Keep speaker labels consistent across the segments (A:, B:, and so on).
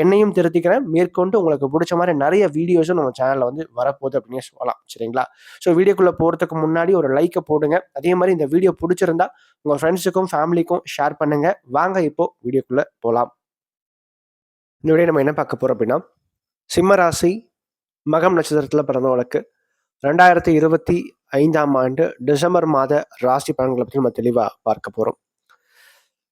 A: என்னையும் திருத்திக்கிறேன். மேற்கொண்டு உங்களுக்கு பிடிச்ச மாதிரி நிறைய வீடியோஸும் நம்ம சேனலில் வந்து வரப்போகுது அப்படின்னு சொல்லலாம். சரிங்களா? ஸோ வீடியோக்குள்ளே போகிறதுக்கு முன்னாடி ஒரு லைக்கை போடுங்க. அதே மாதிரி இந்த வீடியோ பிடிச்சிருந்தா உங்கள் ஃப்ரெண்ட்ஸுக்கும் ஃபேமிலிக்கும் ஷேர் பண்ணுங்கள் வாங்க இப்போ வீடியோக்குள்ளே போகலாம் இந்த வீடியோ நம்ம என்ன பார்க்க போகிறோம் அப்படின்னா சிம்மராசி மகம் நட்சத்திரத்தில் பிறந்தவங்களுக்கு ரெண்டாயிரத்தி இருபத்தி ஐந்தாம் ஆண்டு டிசம்பர் மாத ராசி பலன்களை பற்றி நம்ம தெளிவாக பார்க்க போகிறோம்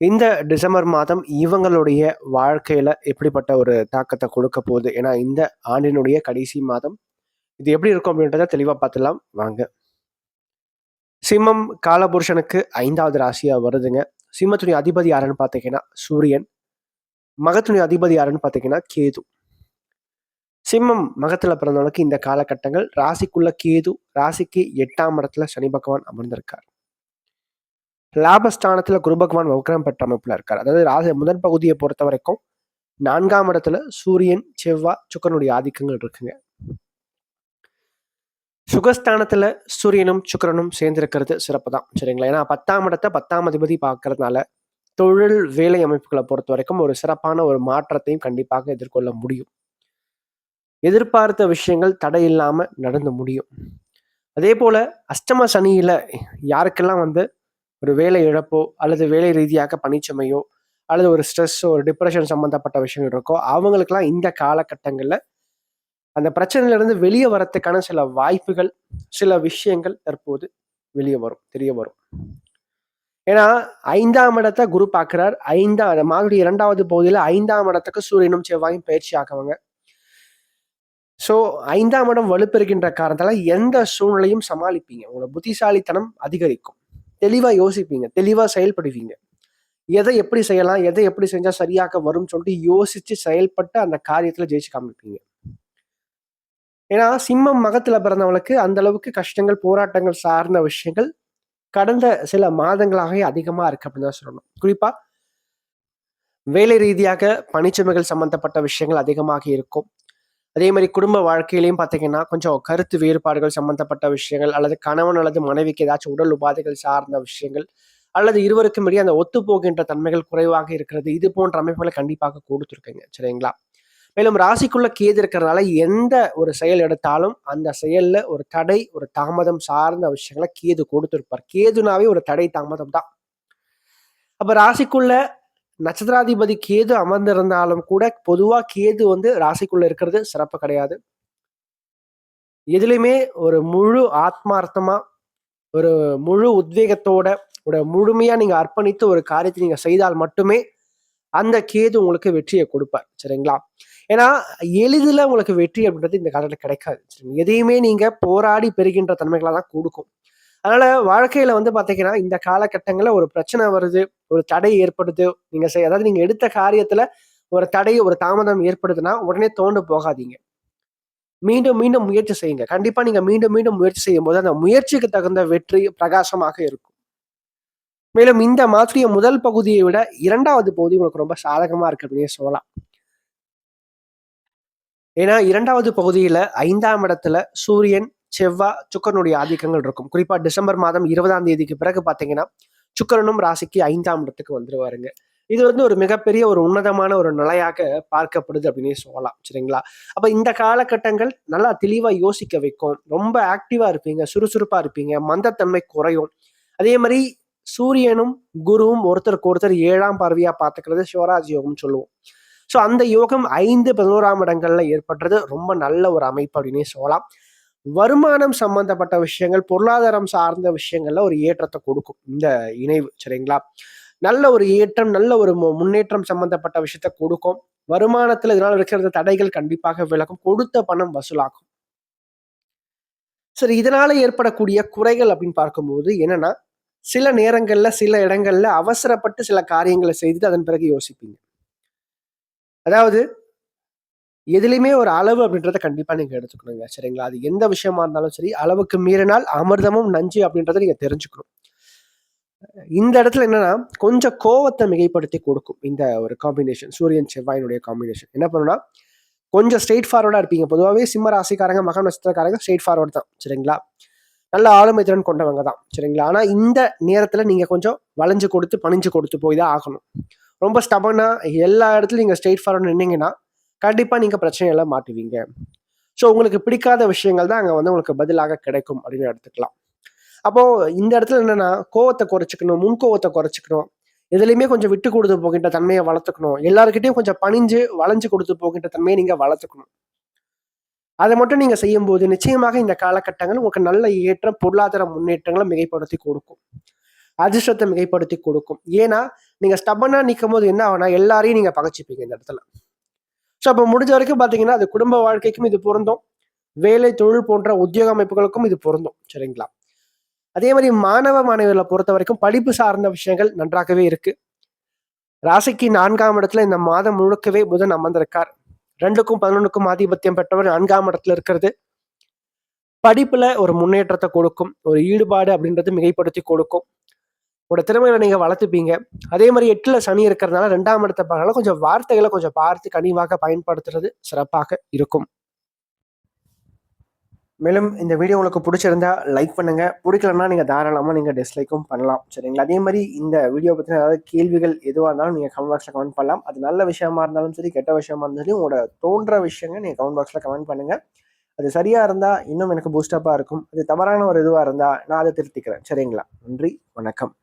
A: இந்த டிசம்பர் மாதம் இவங்களுடைய வாழ்க்கையில் எப்படிப்பட்ட ஒரு தாக்கத்தை கொடுக்க போகுது? ஏன்னா இந்த ஆண்டினுடைய கடைசி மாதம். இது எப்படி இருக்கும் அப்படின்றத தெளிவாக பார்த்துலாம் வாங்க. சிம்மம் காலபுருஷனுக்கு ஐந்தாவது ராசியாக வருதுங்க. சிம்மத்துடைய அதிபதி யாருன்னு பார்த்தீங்கன்னா சூரியன். மகத்துடைய அதிபதி யாருன்னு பார்த்தீங்கன்னா கேது. சிம்மம் மகத்துல பிறந்தவனுக்கு இந்த காலகட்டங்கள் ராசிக்குள்ள கேது ராசிக்கு எட்டாம் இடத்துல சனி பகவான் அமர்ந்திருக்கார். லாபஸ்தானத்தில் குரு பகவான் வக்ரம் பெற்ற அமைப்பில் இருக்கார். அதாவது ராசி முதல் பகுதியை பொறுத்த வரைக்கும் நான்காம் இடத்துல சூரியன் செவ்வாய் சுக்கரனுடைய ஆதிக்கங்கள் இருக்குங்க. சுகஸ்தானத்தில் சூரியனும் சுக்கிரனும் சேர்ந்திருக்கிறது சிறப்பு தான் சரிங்களா? ஏன்னா பத்தாம் இடத்தை பத்தாம் அதிபதி பார்க்கறதுனால தொழில் வேலை அமைப்புகளை பொறுத்த வரைக்கும் ஒரு சிறப்பான ஒரு மாற்றத்தையும் கண்டிப்பாக எதிர்கொள்ள முடியும். எதிர்பார்த்த விஷயங்கள் தடை இல்லாமல் நடந்து முடியும். அதே போல அஷ்டம சனியில யாருக்கெல்லாம் வந்து ஒரு வேலை இழப்போ அல்லது வேலை ரீதியாக பணிச்சுமையோ அல்லது ஒரு ஸ்ட்ரெஸ்ஸோ ஒரு டிப்ரெஷன் சம்மந்தப்பட்ட விஷயங்கள் இருக்கோ அவங்களுக்கெல்லாம் இந்த காலகட்டங்களில் அந்த பிரச்சனையில இருந்து வெளியே வரத்துக்கான சில வாய்ப்புகள் சில விஷயங்கள் தற்போது வெளியே வரும் தெரிய வரும். ஏன்னா ஐந்தாம் இடத்தை குரு பார்க்கிறார். ஐந்தாம் மாகுடி இரண்டாவது பகுதியில் ஐந்தாம் இடத்துக்கு சூரியனும் செவ்வாயும் பயிற்சி ஆக்குவாங்க ஸோ ஐந்தாம் இடம் வலுப்பெறுகின்ற காரணத்தால எந்த சூழ்நிலையும் சமாளிப்பீங்க. உங்களோட புத்திசாலித்தனம் அதிகரிக்கும். தெளிவா யோசிப்பீங்க தெளிவா செயல்படுவீங்க. எதை எப்படி செய்யலாம் எதை எப்படி செஞ்சா சரியாக வரும்னு சொல்லிட்டு யோசிச்சு செயல்பட்டு அந்த காரியத்துல ஜெயிச்சு காமிப்பீங்க. ஏன்னா சிம்மம் மகத்துல பிறந்தவங்களுக்கு அந்த அளவுக்கு கஷ்டங்கள் போராட்டங்கள் சார்ந்த விஷயங்கள் கடந்த சில மாதங்களாகவே அதிகமா இருக்கு அப்படின்னு தான் சொல்லணும். குறிப்பா வேலை ரீதியாக பணிச்சுமைகள் சம்பந்தப்பட்ட விஷயங்கள் அதிகமாக இருக்கும். அதே மாதிரி குடும்ப வாழ்க்கையிலையும் பார்த்தீங்கன்னா கொஞ்சம் கருத்து வேறுபாடுகள் சம்பந்தப்பட்ட விஷயங்கள் அல்லது கணவன் அல்லது மனைவிக்கு ஏதாச்சும் உடல் உபாதைகள் சார்ந்த விஷயங்கள் அல்லது இருவருக்கும் இடையே அந்த ஒத்து போகின்ற தன்மைகள் குறைவாக இருக்கிறது இது போன்ற அமைப்புகளை கண்டிப்பாக கொடுத்துருக்கேங்க. சரிங்களா? மேலும் ராசிக்குள்ள கேது இருக்கிறதுனால எந்த ஒரு செயல் எடுத்தாலும் அந்த செயல்ல ஒரு தடை ஒரு தாமதம் சார்ந்த விஷயங்களை கேது கொடுத்துருப்பார். கேதுனாவே ஒரு தடை தாமதம் தான். அப்ப ராசிக்குள்ள நட்சத்திராதிபதி கேது அமர்ந்திருந்தாலும் கூட பொதுவா கேது வந்து ராசிக்குள்ள இருக்கிறது சிறப்பு கிடையாது. எதுலையுமே ஒரு முழு ஆத்மார்த்தமா ஒரு முழு உத்வேகத்தோட ஒரு முழுமையா நீங்க அர்ப்பணித்து ஒரு காரியத்தை நீங்க செய்தால் மட்டுமே அந்த கேது உங்களுக்கு வெற்றியை கொடுப்பார். சரிங்களா? ஏன்னா எளிதில் உங்களுக்கு வெற்றி அப்படின்றது இந்த காலத்தில் கிடைக்காது. எதையுமே நீங்க போராடி பெறுகின்ற தன்மைகளாக தான் கொடுக்கும். அதனால வாழ்க்கையில வந்து பாத்தீங்கன்னா இந்த காலகட்டங்களில் ஒரு பிரச்சனை வருது ஒரு தடை ஏற்படுது. நீங்க செய் அதாவது நீங்க எடுத்த காரியத்துல ஒரு தடை ஒரு தாமதம் ஏற்படுதுன்னா உடனே தோண்டு போகாதீங்க. மீண்டும் மீண்டும் முயற்சி செய்யுங்க. கண்டிப்பா நீங்க மீண்டும் மீண்டும் முயற்சி செய்யும் போது அந்த முயற்சிக்கு தகுந்த வெற்றி பிரகாசமாக இருக்கும். மேலும் இந்த மாற்றிய முதல் பகுதியை விட இரண்டாவது பகுதி உங்களுக்கு ரொம்ப சாதகமா இருக்கு அப்படின்னு சொல்லலாம். ஏன்னா இரண்டாவது பகுதியில ஐந்தாம் இடத்துல சூரியன் செவ்வாய் சுக்கரனுடைய ஆதிக்கங்கள் இருக்கும். குறிப்பா டிசம்பர் மாதம் இருபதாம் தேதிக்கு பிறகு பாத்தீங்கன்னா சுக்கரனும் ராசிக்கு ஐந்தாம் இடத்துக்கு வந்துருவாருங்க. இது வந்து ஒரு மிகப்பெரிய ஒரு உன்னதமான ஒரு நிலையாக பார்க்கப்படுது அப்படின்னு சொல்லலாம். சரிங்களா? அப்ப இந்த காலகட்டங்கள் நல்லா தெளிவா யோசிக்க வைக்கும். ரொம்ப ஆக்டிவா இருப்பீங்க சுறுசுறுப்பா இருப்பீங்க மந்தத்தன்மை குறையும். அதே மாதிரி சூரியனும் குருவும் ஒருத்தருக்கு ஒருத்தர் ஏழாம் பார்வையா பார்த்துக்கிறது சிவராஜ் யோகம் சொல்லுவோம். ஸோ அந்த யோகம் ஐந்து பதினோராம் இடங்கள்ல ஏற்படுறது ரொம்ப நல்ல ஒரு அமைப்பு அப்படின்னே சொல்லலாம். வருமானம் சம்பந்தப்பட்ட விஷயங்கள் பொருளாதாரம் சார்ந்த விஷயங்கள்ல ஒரு ஏற்றத்தை கொடுக்கும். இந்த இணைவு சரிங்களா? நல்ல ஒரு ஏற்றம் நல்ல ஒரு முன்னேற்றம் சம்பந்தப்பட்ட விஷயத்த கொடுக்கும். வருமானத்துல இதனால இருக்கிற தடைகள் கண்டிப்பாக விலகும். கொடுத்த பணம் வசூலாகும். சரி இதனால ஏற்படக்கூடிய குறைகள் அப்படின்னு பார்க்கும்போது என்னன்னா சில நேரங்கள்ல சில இடங்கள்ல அவசரப்பட்டு சில காரியங்களை செய்துட்டு அதன் பிறகு யோசிப்பீங்க. அதாவது எதுலையுமே ஒரு அளவு அப்படின்றத கண்டிப்பாக நீங்கள் எடுத்துக்கணுங்க சரிங்களா? அது எந்த விஷயமா இருந்தாலும் சரி அளவுக்கு மீறினால் அமிர்தமும் நஞ்சு அப்படின்றத நீங்கள் தெரிஞ்சுக்கணும். இந்த இடத்துல என்னன்னா கொஞ்சம் கோவத்தை மிகைப்படுத்தி கொடுக்கும் இந்த ஒரு காம்பினேஷன் சூரியன் செவ்வாயினுடைய காம்பினேஷன் என்ன பண்ணுன்னா கொஞ்சம் ஸ்ட்ரெயிட் ஃபார்வர்டாக இருப்பீங்க. பொதுவாகவே சிம்ம ராசிக்காரங்க மக நட்சத்திரக்காரங்க ஸ்ட்ரெயிட் ஃபார்வர்ட் தான் சரிங்களா? நல்ல ஆளுமை திறன் கொண்டவங்க தான் சரிங்களா? ஆனால் இந்த நேரத்தில் நீங்கள் கொஞ்சம் வளைஞ்சு கொடுத்து பணிஞ்சு கொடுத்து போய் தான் ஆகணும். ரொம்ப ஸ்டபனாக எல்லா இடத்துலையும் நீங்கள் ஸ்ட்ரெயிட் ஃபார்வர்ட் நின்னீங்கன்னா கண்டிப்பாக நீங்கள் பிரச்சனையெல்லாம் மாட்டுவீங்க. ஸோ உங்களுக்கு பிடிக்காத விஷயங்கள் தான் அங்கே வந்து உங்களுக்கு பதிலாக கிடைக்கும் அப்படின்னு எடுத்துக்கலாம். அப்போது இந்த இடத்துல என்னென்னா கோவத்தை குறைச்சிக்கணும் முன்கோவத்தை குறைச்சிக்கணும். எதுலையுமே கொஞ்சம் விட்டு கொடுத்து போகின்ற தன்மையை வளர்த்துக்கணும். எல்லாருக்கிட்டையும் கொஞ்சம் பணிஞ்சு வளைஞ்சு கொடுத்து போகின்ற தன்மையை நீங்கள் வளர்த்துக்கணும். அதை மட்டும் நீங்கள் செய்யும்போது நிச்சயமாக இந்த காலகட்டங்கள் உங்களுக்கு நல்ல ஏற்றம் பொருளாதார முன்னேற்றங்களை மிகைப்படுத்தி கொடுக்கும். அதிர்ஷ்டத்தை மிகைப்படுத்தி கொடுக்கும். ஏன்னா நீங்கள் ஸ்டபனாக நிற்கும் போது என்ன ஆகுனா எல்லாரையும் நீங்கள் பகச்சிப்பீங்க இந்த இடத்துல. ஸோ அப்போ முடிஞ்ச வரைக்கும் பார்த்தீங்கன்னா அது குடும்ப வாழ்க்கைக்கும் இது பொருந்தும். வேலை தொழில் போன்ற உத்தியோக அமைப்புகளுக்கும் இது பொருந்தும். சரிங்களா? அதே மாதிரி மாணவ மாணவிகளை பொறுத்த வரைக்கும் படிப்பு சார்ந்த விஷயங்கள் நன்றாகவே இருக்கு. ராசிக்கு நான்காம் இடத்துல இந்த மாதம் முழுக்கவே புதன் அமர்ந்திருக்கார். ரெண்டுக்கும் பதினொன்றுக்கும் ஆதிபத்தியம் பெற்றவர் நான்காம் இடத்துல இருக்கிறது. படிப்புல ஒரு முன்னேற்றத்தை கொடுக்கும். ஒரு ஈடுபாடு அப்படின்றது மிகைப்படுத்தி கொடுக்கும். உங்களோட திறமைகளை நீங்கள் வளர்த்துப்பீங்க. அதே மாதிரி எட்டில் சனி இருக்கிறதுனால ரெண்டாம் இடத்தை பார்க்கறதுனால கொஞ்சம் வார்த்தைகளை கொஞ்சம் பார்த்து கனிவாக பயன்படுத்துறது சிறப்பாக இருக்கும். மேலும் இந்த வீடியோ உங்களுக்கு பிடிச்சிருந்தா லைக் பண்ணுங்க. பிடிக்கலன்னா நீங்கள் தாராளமாக நீங்கள் டிஸ்லைக்கும் பண்ணலாம். சரிங்களா? அதே மாதிரி இந்த வீடியோ பற்றின ஏதாவது கேள்விகள் எதுவாக இருந்தாலும் நீங்கள் கமெண்ட் பாக்ஸில் கமெண்ட் பண்ணலாம். அது நல்ல விஷயமா இருந்தாலும் சரி கெட்ட விஷயமா இருந்தாலும் சரி உங்களோட தோன்ற விஷயங்கள் நீங்கள் கமெண்ட் பாக்ஸில் கமெண்ட் பண்ணுங்கள் அது சரியாக இருந்தால் இன்னும் எனக்கு பூஸ்டப்பாக இருக்கும். அது தவறான ஒரு இதுவாக இருந்தால் நான் அதை திருத்திக்கிறேன். சரிங்களா? நன்றி வணக்கம்.